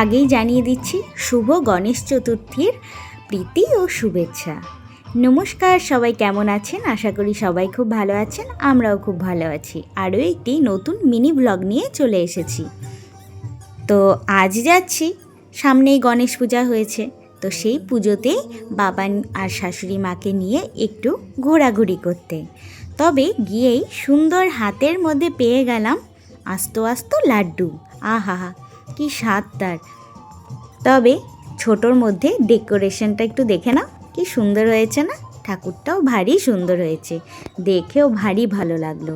আগেই জানিয়ে দিচ্ছি, শুভ গণেশ চতুর্থীর প্রীতি ও শুভেচ্ছা। নমস্কার, সবাই কেমন আছেন? আশা করি সবাই খুব ভালো আছেন, আমরাও খুব ভালো আছি। আরও একটি নতুন মিনি ব্লগ নিয়ে চলে এসেছি। তো আজ যাচ্ছি, সামনেই গণেশ পূজা হয়েছে, তো সেই পুজোতেই বাবা আর শাশুড়ি মাকে নিয়ে একটু ঘোরাঘুরি করতে। তবে গিয়েই সুন্দর হাতের মধ্যে পেয়ে গেলাম আস্ত আস্ত লাড্ডু। আহা হা কি স্বাদ তার। তবে ছোটোর মধ্যে ডেকোরেশনটা একটু দেখে নাও, কি সুন্দর হয়েছে না? ঠাকুরটাও ভারী সুন্দর হয়েছে, দেখেও ভারী ভালো লাগল।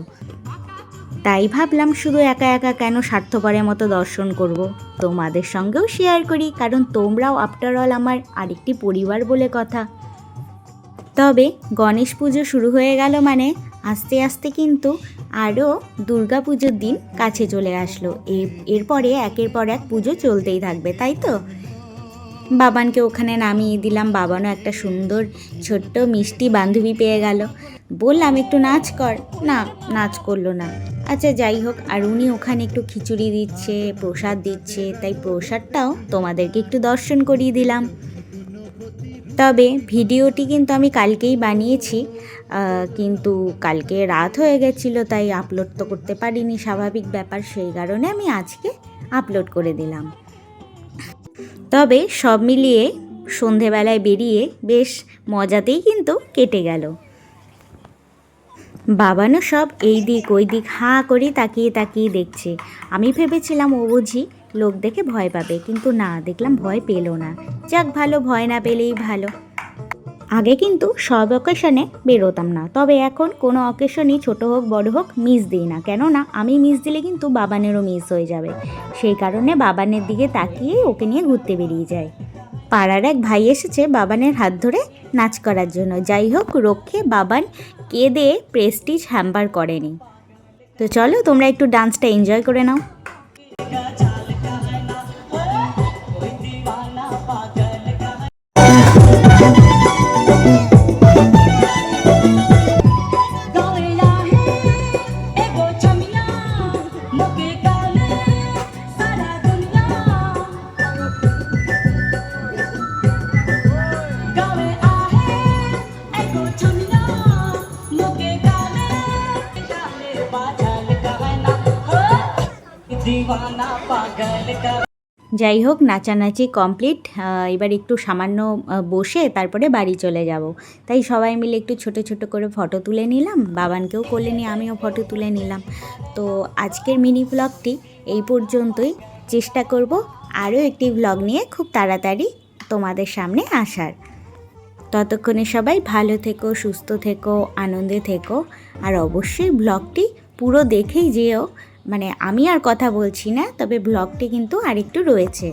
তাই ভাবলাম শুধু একা একা কেন স্বার্থপরের মতো দর্শন করব? তোমাদের সঙ্গেও শেয়ার করি, কারণ তোমরাও আফটার অল আমার আরেকটি পরিবার বলে কথা। তবে গণেশ পুজো শুরু হয়ে গেল মানে আস্তে আস্তে কিন্তু আরও পুজোর দিন কাছে চলে আসলো। এর, এরপরে একের পর এক পুজো চলতেই থাকবে, তাই তো? বাবানকে ওখানে নামিয়ে দিলাম, বাবানও একটা সুন্দর ছোট্ট মিষ্টি বান্ধবী পেয়ে গেল। বললাম, একটু নাচ কর। না, নাচ করল না। আচ্ছা যাই হোক, আর উনি ওখানে একটু খিচুড়ি দিচ্ছে, প্রসাদ দিচ্ছে, তাই প্রসাদটাও তোমাদেরকে একটু দর্শন করিয়ে দিলাম। তবে ভিডিওটি কিন্তু আমি কালকেই বানিয়েছি কিন্তু কালকে রাত হয়ে গেছিল, তাই আপলোড তো করতে পারিনি, স্বাভাবিক ব্যাপার, সেই কারণে আমি আজকে আপলোড করে দিলাম। তবে সব মিলিয়ে সন্ধেবেলায় বেরিয়ে বেশ মজাতেই কিন্তু কেটে গেল। বাবানও সব এই দিক ওই দিক হাঁ করে তাকিয়ে তাকিয়ে দেখছে। আমি ভেবেছিলাম, ও বুঝি লোক দেখে ভয় পাবে। কিন্তু না, দেখলাম ভয় পেল না। যাক, ভালো, ভয় না পেলেই ভালো। আগে কিন্তু সব অকেশনে বেরোতাম না। তবে এখন কোনো অকেশনই ছোট হোক, বড় হোক মিস দিই না। কেননা, আমি মিস দিলে কিন্তু বাবানেরও মিস হয়ে যাবে। সেই কারণে বাবানের দিকে তাকিয়ে ওকে নিয়ে ঘুরতে বেরিয়ে যায় পাড়ার এক ভাই এসেছে বাবানের হাত ধরে নাচ করার জন্য। যাই হোক, রক্ষে বাবান কেঁদে প্রেস্টিজ হ্যাম্পার করেনি। তো চলো, তোমরা একটু ডান্সটা এনজয় করে নাও। যাই হোক, নাচানাচি কমপ্লিট এবার একটু সামান্য বসে তারপরে বাড়ি চলে যাব। তাই সবাই মিলে একটু ছোট ছোট করে ফটো তুলে নিলাম। বাবানকেও কোলে নিয়ে আমিও ফটো তুলে নিলাম। তো আজকের মিনি ব্লগটি এই পর্যন্তই। চেষ্টা করব আরও একটি ব্লগ নিয়ে খুব তাড়াতাড়ি তোমাদের সামনে আসার। ততক্ষণে সবাই ভালো থেকো, সুস্থ থেকো, আনন্দে থেকো। আর অবশ্যই ব্লগটি পুরো দেখেই যেও। মানে আমি আর কথা বলছি না তবে ব্লগটি কিন্তু আরেকটু রয়েছে